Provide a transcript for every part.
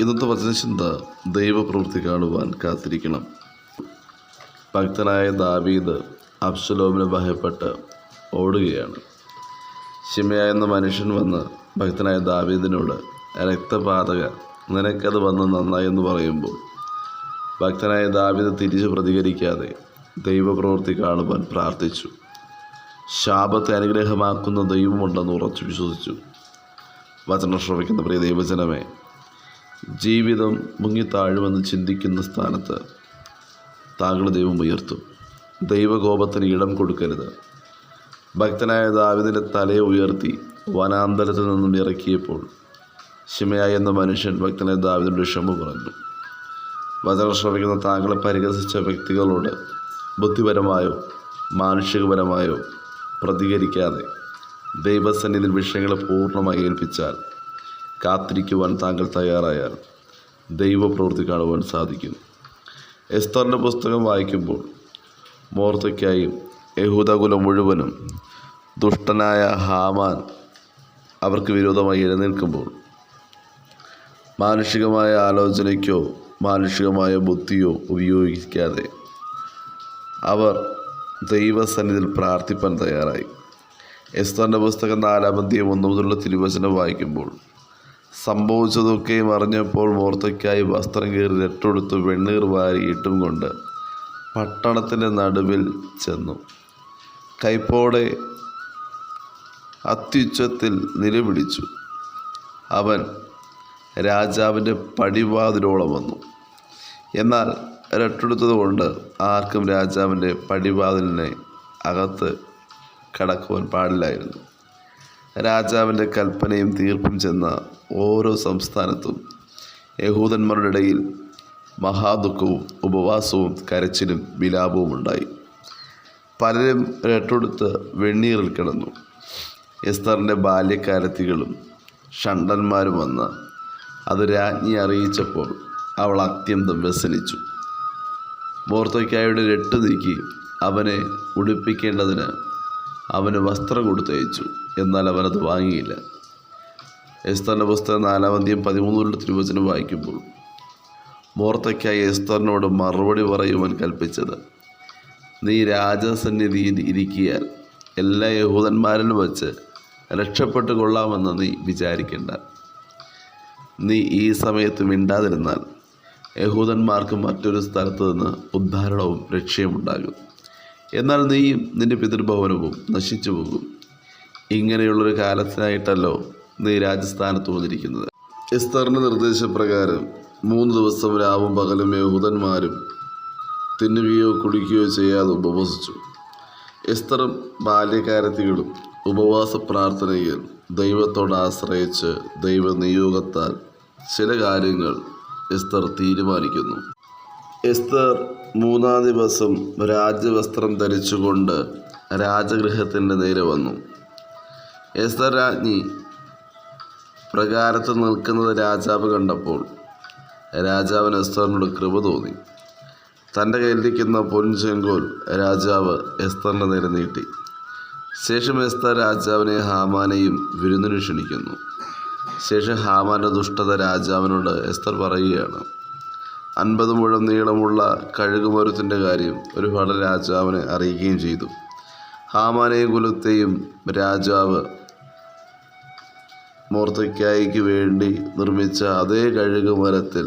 ഇന്നത്തെ വചനചിന്ത ദൈവപ്രവൃത്തി കാണുവാൻ കാത്തിരിക്കണം. ഭക്തനായ ദാവീദ് അബ്സലോമിന് ഭയപ്പെട്ട് ഓടുകയാണ്. ഷിമയ എന്ന മനുഷ്യൻ വന്ന് ഭക്തനായ ദാവീദിനോട് രക്തപാതക നിനക്കത് വന്ന് നന്നായി എന്ന് പറയുമ്പോൾ ഭക്തനായ ദാവീദ് തിരിച്ചു പ്രതികരിക്കാതെ ദൈവപ്രവൃത്തി കാണുവാൻ പ്രാർത്ഥിച്ചു. ശാപത്തെ അനുഗ്രഹമാക്കുന്ന ദൈവമുണ്ടെന്ന് ഉറച്ചു വിശ്വസിച്ചു. വചനം ശ്രവിക്കുന്ന പ്രിയ ദൈവജനമേ ജീവിതം മുങ്ങിത്താഴുമെന്ന് ചിന്തിക്കുന്ന സ്ഥാനത്ത് താങ്കൾ ദൈവം ഉയർത്തും. ദൈവകോപത്തിന് ഇടം കൊടുക്കരുത്. ഭക്തനായ ദാവിദിന്റെ തലയെ ഉയർത്തി വനാന്തരത്തിൽ നിന്നും ഇറക്കിയപ്പോൾ ഷിമയായ എന്ന മനുഷ്യൻ ഭക്തനായ ദാവിദിന്റെ ക്ഷമ പറഞ്ഞു. വചനം ശ്രമിക്കുന്ന താങ്കളെ പരിഹസിച്ച വ്യക്തികളോട് ബുദ്ധിപരമായോ മാനുഷികപരമായോ പ്രതികരിക്കാതെ ദൈവസന്നിധിയിൽ വിഷയങ്ങളെ പൂർണമായി ഏൽപ്പിച്ചാൽ കാത്തിരിക്കുവാൻ താങ്കൾ തയ്യാറായാൽ ദൈവപ്രവൃത്തി കാണുവാൻ സാധിക്കും എസ്തറിന്റെ പുസ്തകം വായിക്കുമ്പോൾ മോർത്തയ്ക്കായും യഹൂദകുലം മുഴുവനും ദുഷ്ടനായ ഹാമാൻ അവർക്ക് വിരോധമായി എഴുന്നേൽക്കുമ്പോൾ മാനുഷികമായ ആലോചനയ്ക്കോ മാനുഷികമായ ബുദ്ധിയോ ഉപയോഗിക്കാതെ അവർ ദൈവസന്നിധിയിൽ പ്രാർത്ഥിപ്പാൻ തയ്യാറായി. എസ്തറിന്റെ പുസ്തകം നാലാം അധ്യായം ഒന്നു മുതലുള്ള തിരുവചനം വായിക്കുമ്പോൾ സംഭവിച്ചതൊക്കെയും അറിഞ്ഞപ്പോൾ മോർത്തയ്ക്കായി വസ്ത്രം കീറി രട്ടെടുത്ത് വെണ്ണീർ വാരി ഇട്ടും കൊണ്ട് പട്ടണത്തിന്റെ നടുവിൽ ചെന്നു. കൈപ്പോടെ അത്യുച്ചത്തിൽ നിലപിടിച്ചു അവൻ രാജാവിന്റെ പടിവാതിലോളം വന്നു. എന്നാൽ രട്ടെടുത്തതുകൊണ്ട് ആർക്കും രാജാവിന്റെ പടിവാതിലിനെ അകത്ത് കടക്കുവാൻ പാടില്ലായിരുന്നു. രാജാവിന്റെ കൽപ്പനയും തീർപ്പും ചെന്ന ഓരോ സംസ്ഥാനത്തും യഹൂദന്മാരുടെ ഇടയിൽ മഹാദുഃഖവും ഉപവാസവും കരച്ചിലും വിലാപവും ഉണ്ടായി. പലരും രട്ടെടുത്ത് വെണ്ണീറിൽ കിടന്നു. എസ്തറിന്റെ ബാല്യക്കാരത്തികളും ഷണ്ടന്മാരും വന്ന് അത് രാജ്ഞി അറിയിച്ചപ്പോൾ അവൾ അത്യന്തം വ്യസനിച്ചു. മോർത്തോയ്ക്കായുടെ രട്ട് നീക്കി അവനെ ഉടുപ്പിക്കേണ്ടതിന് അവന് വസ്ത്രം കൊടുത്തയച്ചു. എന്നാൽ അവനത് വാങ്ങിയില്ല. എസ്തറിന്റെ പുസ്തകം നാലാം അധ്യയം പതിമൂന്നിലുള്ള തിരുവചനം വായിക്കുമ്പോൾ മോർത്തയ്ക്കായി എസ്തറിനോട് മറുപടി പറയുവാൻ കൽപ്പിച്ചത് നീ രാജസന്നിധിയിൽ ഇരിക്കിയാൽ എല്ലാ യഹൂദന്മാരിലും വച്ച് രക്ഷപ്പെട്ടു കൊള്ളാമെന്ന് നീ വിചാരിക്കേണ്ട. നീ ഈ സമയത്ത് മിണ്ടാതിരുന്നാൽ യഹൂദന്മാർക്ക് മറ്റൊരു സ്ഥലത്ത് നിന്ന് ഉദ്ധാരണവും രക്ഷയുമുണ്ടാകും. എന്നാൽ നീയും നിന്റെ പിതൃഭവനവും നശിച്ചു പോകും. ഇങ്ങനെയുള്ളൊരു കാലത്തിനായിട്ടല്ലോ നീ രാജസ്ഥാനത്ത് വന്നിരിക്കുന്നത്. എസ്തറിന്റെ നിർദ്ദേശപ്രകാരം മൂന്ന് ദിവസം രാവും പകലും യഹൂദന്മാരും തിന്നുകയോ കുടിക്കുകയോ ചെയ്യാതെ ഉപവസിച്ചു. എസ്തറും ബാല്യകാരത്തികളും ഉപവാസ പ്രാർത്ഥനയിൽ ദൈവത്തോട് ആശ്രയിച്ച് ദൈവ നിയോഗത്താൽ ചില കാര്യങ്ങൾ എസ്തർ തീരുമാനിക്കുന്നു. എസ്തർ മൂന്നാം ദിവസം രാജവസ്ത്രം ധരിച്ചുകൊണ്ട് രാജഗൃഹത്തിന്റെ നേരെ വന്നു. എസ്തർ രാജ്ഞി പ്രകാരത്ത് നിൽക്കുന്നത് രാജാവ് കണ്ടപ്പോൾ രാജാവിന് എസ്തറിനോട് കൃപ തോന്നി. തന്റെ കയ്യിലിരിക്കുന്ന പൊൻചെങ്കോൽ രാജാവ് എസ്തറിന്റെ നേരെ നീട്ടി. ശേഷം എസ്തർ രാജാവിനെ ഹാമാനെയും വിരുന്നിന് ക്ഷണിക്കുന്നു. ശേഷം ഹാമാന്റെ ദുഷ്ടത രാജാവിനോട് എസ്തർ പറയുകയാണ്. അൻപത് മുഴം നീളമുള്ള കഴുകുമരത്തിന്റെ കാര്യം ഒരു ഭട രാജാവിനെ അറിയിക്കുകയും ചെയ്തു. ഹാമാനെയും കുലത്തെയും രാജാവ് മൂർത്തയ്ക്കായിക്ക് വേണ്ടി നിർമ്മിച്ച അതേ കഴുകുമരത്തിൽ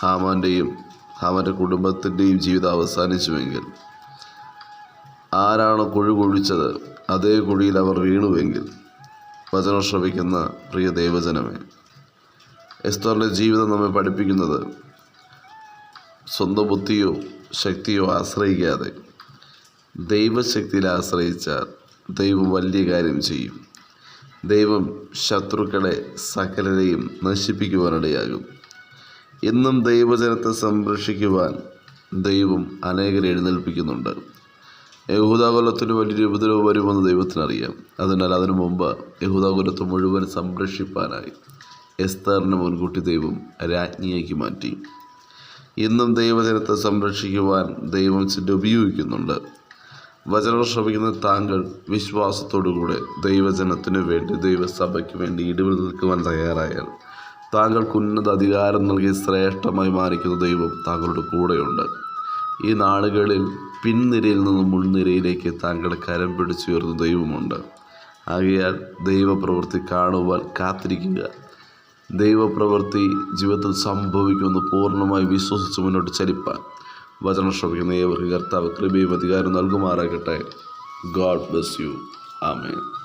ഹാമാന്റെയും ഹാമാന്റെ കുടുംബത്തിന്റെയും ജീവിതം അവസാനിച്ചുവെങ്കിൽ ആരാണ് കുഴി കുഴിച്ചത് അതേ കുഴിയിൽ അവർ വീണുവെങ്കിൽ വചനം ശ്രവിക്കുന്ന പ്രിയ ദൈവജനമേ എസ്തോറിന്റെ ജീവിതം നമ്മെ പഠിപ്പിക്കുന്നത് സ്വന്തം ബുദ്ധിയോ ശക്തിയോ ആശ്രയിക്കാതെ ദൈവശക്തിയിൽ ആശ്രയിച്ചാൽ ദൈവം വലിയ കാര്യം ചെയ്യും. ദൈവം ശത്രുക്കളെ സകലരെയും നശിപ്പിക്കുവാനിടയാകും. എന്നും ദൈവജനത്തെ സംരക്ഷിക്കുവാൻ ദൈവം അനേകരെ എഴുന്നേൽപ്പിക്കുന്നുണ്ട്. യഹൂദാകുലത്തിന് വലിയൊരു ഉപദ്രവം വരുമെന്ന് ദൈവത്തിനറിയാം. അതിനാൽ അതിനു മുമ്പ് യഹൂദാകുലത്ത് മുഴുവൻ സംരക്ഷിപ്പാനായി എസ്തറിനെ മുൻകൂട്ടി ദൈവം രാജ്ഞിയാക്കി മാറ്റി. ഇന്നും ദൈവജനത്തെ സംരക്ഷിക്കുവാൻ ദൈവം ചില ഉപയോഗിക്കുന്നുണ്ട്. വചനം ശ്രമിക്കുന്ന താങ്കൾ വിശ്വാസത്തോടുകൂടെ ദൈവജനത്തിനു വേണ്ടി ദൈവസഭയ്ക്ക് വേണ്ടി ഇടിവിൽ നിൽക്കുവാൻ തയ്യാറായാൽ താങ്കൾക്ക് ഉന്നത അധികാരം നൽകി ശ്രേഷ്ഠമായി മാറിക്കുന്ന ദൈവം താങ്കളുടെ കൂടെയുണ്ട്. ഈ നാളുകളിൽ പിൻനിരയിൽ നിന്ന് മുൻനിരയിലേക്ക് താങ്കളെ കരം പിടിച്ചുയർന്ന ദൈവമുണ്ട്. ആകയാൽ ദൈവപ്രവൃത്തി കാണുവാൻ കാത്തിരിക്കുക. ദൈവപ്രവൃത്തി ജീവിതത്തിൽ സംഭവിക്കുമെന്ന് പൂർണമായി വിശ്വസിച്ച് മുന്നോട്ട് ചലിപ്പാൻ വചനം ശ്രമിക്കുന്ന ഏവർക്ക് കർത്താവ് കൃപയും അധികാരം നൽകുമാറാകട്ടെ. God bless you amen